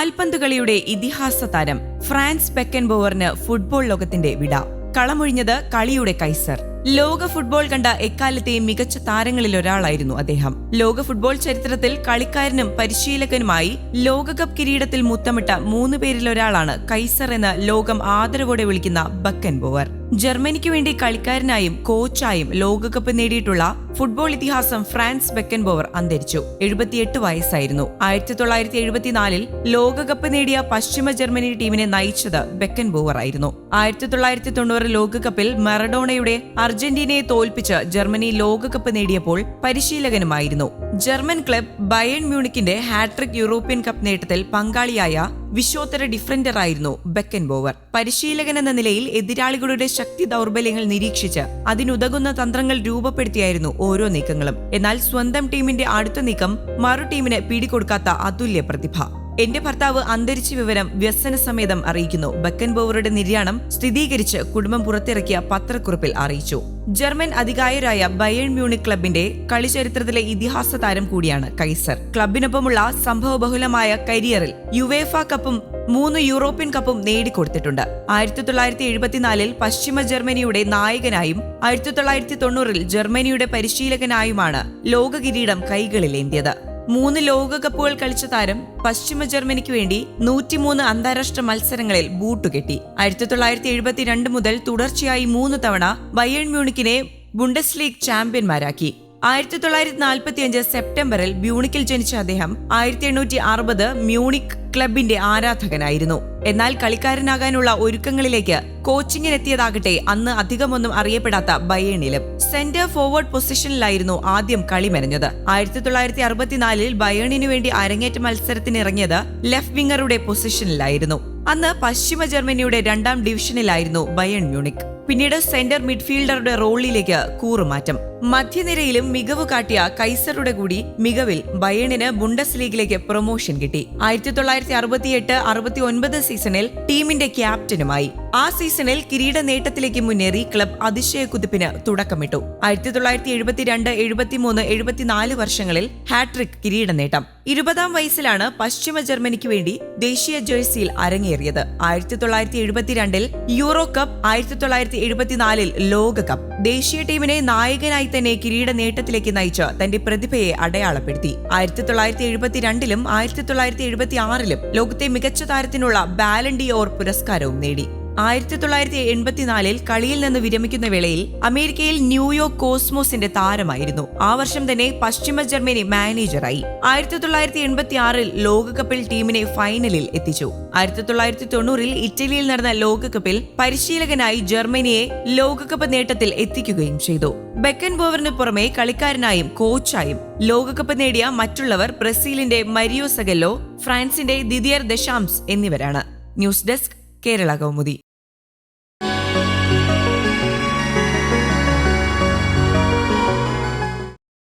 കാൽപന്ത് കളിയുടെ ഇതിഹാസ താരം ഫ്രാൻസ് ബെക്കൻബോവറിന് ഫുട്ബോൾ ലോകത്തിന്റെ വിട. കളമൊഴിഞ്ഞത് കളിയുടെ കൈസർ. ലോക ഫുട്ബോൾ കണ്ട എക്കാലത്തെയും മികച്ച താരങ്ങളിൽ ഒരാളായിരുന്നു അദ്ദേഹം. ലോക ഫുട്ബോൾ ചരിത്രത്തിൽ കളിക്കാരനും പരിശീലകനുമായി ലോകകപ്പ് കിരീടത്തിൽ മുത്തമിട്ട മൂന്ന് പേരിലൊരാളാണ് കൈസർ എന്ന് ലോകം ആദരവോടെ വിളിക്കുന്ന ബക്കൻ ബോവർ. ജർമ്മനിക്ക് വേണ്ടി കളിക്കാരനായും കോച്ചായും ലോകകപ്പ് നേടിയിട്ടുള്ള ഫുട്ബോൾ ഇതിഹാസം ഫ്രാൻസ് ബെക്കൻ ബോവർ അന്തരിച്ചു. എഴുപത്തിയെട്ട് വയസ്സായിരുന്നു. ആയിരത്തി തൊള്ളായിരത്തി എഴുപത്തിനാലിൽ ലോകകപ്പ് നേടിയ പശ്ചിമ ജർമ്മനി ടീമിനെ നയിച്ചത് ബെക്കൻ ബോവർ ആയിരുന്നു. ആയിരത്തി തൊള്ളായിരത്തി തൊണ്ണൂറ് ലോകകപ്പിൽ മറഡോണയുടെ അർജന്റീനയെ തോൽപ്പിച്ച് ജർമ്മനി ലോകകപ്പ് നേടിയപ്പോൾ പരിശീലകനുമായിരുന്നു. ജർമ്മൻ ക്ലബ് ബയൺ മ്യൂണിക്കിന്റെ ഹാട്രിക് യൂറോപ്യൻ കപ്പ് നേട്ടത്തിൽ പങ്കാളിയായ വിശ്വോത്തര ഡിഫൻഡറായിരുന്നു ബെക്കൻ ബോവർ പരിശീലകൻ എന്ന നിലയിൽ എതിരാളികളുടെ ശക്തി ദൗർബല്യങ്ങൾ നിരീക്ഷിച്ച് അതിനുതകുന്ന തന്ത്രങ്ങൾ രൂപപ്പെടുത്തിയായിരുന്നു ഓരോ നീക്കങ്ങളും. എന്നാൽ സ്വന്തം ടീമിന്റെ അടുത്ത നീക്കം മറു ടീമിന് പിടികൊടുക്കാത്ത അതുല്യ പ്രതിഭ. എന്റെ ഭർത്താവ് അന്തരിച്ച വിവരം വ്യസന സമേതം അറിയിക്കുന്നു. ബക്കൻ ബോവറുടെ നിര്യാണം സ്ഥിരീകരിച്ച് കുടുംബം പുറത്തിറക്കിയ പത്രക്കുറിപ്പിൽ അറിയിച്ചു. ജർമ്മൻ അധികായരായ ബയൺ മ്യൂണിക് ക്ലബിന്റെ കളിചരിത്രത്തിലെ ഇതിഹാസ താരം കൂടിയാണ് കൈസർ. ക്ലബിനൊപ്പമുള്ള സംഭവബഹുലമായ കരിയറിൽ യുവേഫ കപ്പും മൂന്ന് യൂറോപ്യൻ കപ്പും നേടിക്കൊടുത്തിട്ടുണ്ട്. ആയിരത്തി തൊള്ളായിരത്തി എഴുപത്തിനാലിൽ പശ്ചിമ ജർമ്മനിയുടെ നായകനായും ആയിരത്തി തൊള്ളായിരത്തി തൊണ്ണൂറിൽ ജർമ്മനിയുടെ പരിശീലകനായുമാണ് ലോക കിരീടം കൈകളിലേന്തിയത്. മൂന്ന് ലോകകപ്പുകൾ കളിച്ച താരം പശ്ചിമ ജർമ്മനിക്ക് വേണ്ടി നൂറ്റിമൂന്ന് അന്താരാഷ്ട്ര മത്സരങ്ങളിൽ ബൂട്ടുകെട്ടി ആയിരത്തി തൊള്ളായിരത്തി എഴുപത്തിരണ്ട് മുതൽ തുടർച്ചയായി മൂന്ന് തവണ ബയേൺ മ്യൂണിക്കിനെ ബുണ്ടസ് ലീഗ് ചാമ്പ്യന്മാരാക്കി. ആയിരത്തി തൊള്ളായിരത്തി നാൽപ്പത്തി അഞ്ച് സെപ്റ്റംബറിൽ ബ്യൂണിക്കിൽ ജനിച്ച അദ്ദേഹം ആയിരത്തി എണ്ണൂറ്റി അറുപത് മ്യൂണിക് ക്ലബിന്റെ ആരാധകനായിരുന്നു. എന്നാൽ കളിക്കാരനാകാനുള്ള ഒരുക്കങ്ങളിലേക്ക് കോച്ചിങ്ങിനെത്തിയതാകട്ടെ അന്ന് അധികമൊന്നും അറിയപ്പെടാത്ത ബയേണിലും. സെന്റർ ഫോർവേഡ് പൊസിഷനിലായിരുന്നു ആദ്യം കളി മെനഞ്ഞത്. ആയിരത്തി തൊള്ളായിരത്തി അറുപത്തിനാലിൽ ബയേണിനു വേണ്ടി അരങ്ങേറ്റ മത്സരത്തിനിറങ്ങിയത് ലെഫ്റ്റ് വിംഗറുടെ പൊസിഷനിലായിരുന്നു. അന്ന് പശ്ചിമ ജർമ്മനിയുടെ രണ്ടാം ഡിവിഷനിലായിരുന്നു ബയൺ മ്യൂണിക്. പിന്നീട് സെന്റർ മിഡ്ഫീൽഡറുടെ റോളിലേക്ക് കൂറുമാറ്റം. മധ്യനിരയിലും മികവ് കാട്ടിയ കൈസറുടെ കൂടി മികവിൽ ബയണിന് ബുണ്ടസ് ലീഗിലേക്ക് പ്രൊമോഷൻ കിട്ടി. ആയിരത്തി തൊള്ളായിരത്തി അറുപത്തിയെട്ട് അറുപത്തി ഒൻപത് സീസണിൽ ടീമിന്റെ ക്യാപ്റ്റനുമായി. ആ സീസണിൽ കിരീട നേട്ടത്തിലേക്ക് മുന്നേറി ക്ലബ് അതിശയ കുതിപ്പിന് തുടക്കമിട്ടു. ആയിരത്തി തൊള്ളായിരത്തി എഴുപത്തിരണ്ട് എഴുപത്തിമൂന്ന് എഴുപത്തിനാല് വർഷങ്ങളിൽ ഹാട്രിക് കിരീട നേട്ടം. ഇരുപതാം വയസ്സിലാണ് പശ്ചിമ ജർമ്മനിക്ക് വേണ്ടി ദേശീയ ജേഴ്സിയിൽ അരങ്ങേറിയത്. ആയിരത്തി തൊള്ളായിരത്തി എഴുപത്തിരണ്ടിൽ യൂറോ കപ്പ് ആയിരത്തി തൊള്ളായിരത്തി എഴുപത്തിനാലിൽ ലോകകപ്പ് ദേശീയ ടീമിനെ നായകനായി തന്നെ കിരീട നേട്ടത്തിലേക്ക് നയിച്ച് തന്റെ പ്രതിഭയെ അടയാളപ്പെടുത്തി. ആയിരത്തി തൊള്ളായിരത്തി എഴുപത്തിരണ്ടിലും ആയിരത്തി തൊള്ളായിരത്തി എഴുപത്തി ആറിലും ലോകത്തെ മികച്ച താരത്തിനുള്ള ബാലൻഡിയോർ പുരസ്കാരവും നേടി. ആയിരത്തി തൊള്ളായിരത്തി എൺപത്തിനാലിൽ കളിയിൽ നിന്ന് വിരമിക്കുന്ന വേളയിൽ അമേരിക്കയിൽ ന്യൂയോർക്ക് കോസ്മോസിന്റെ താരമായിരുന്നു. ആ വർഷം തന്നെ പശ്ചിമ ജർമ്മനി മാനേജറായി. ആയിരത്തി തൊള്ളായിരത്തി എൺപത്തി ആറിൽ ലോകകപ്പിൽ ടീമിനെ ഫൈനലിൽ എത്തിച്ചു. ആയിരത്തി തൊള്ളായിരത്തി തൊണ്ണൂറിൽ ഇറ്റലിയിൽ നടന്ന ലോകകപ്പിൽ പരിശീലകനായി ജർമ്മനിയെ ലോകകപ്പ് നേട്ടത്തിൽ എത്തിക്കുകയും ചെയ്തു. ബെക്കൻ ബോവറിന് പുറമെ കളിക്കാരനായും കോച്ചായും ലോകകപ്പ് നേടിയ മറ്റുള്ളവർ ബ്രസീലിന്റെ മരിയോ സഗല്ലോ ഫ്രാൻസിന്റെ ദിദിയർ ദശാംസ് എന്നിവരാണ്. News desk Kerala Kaumudi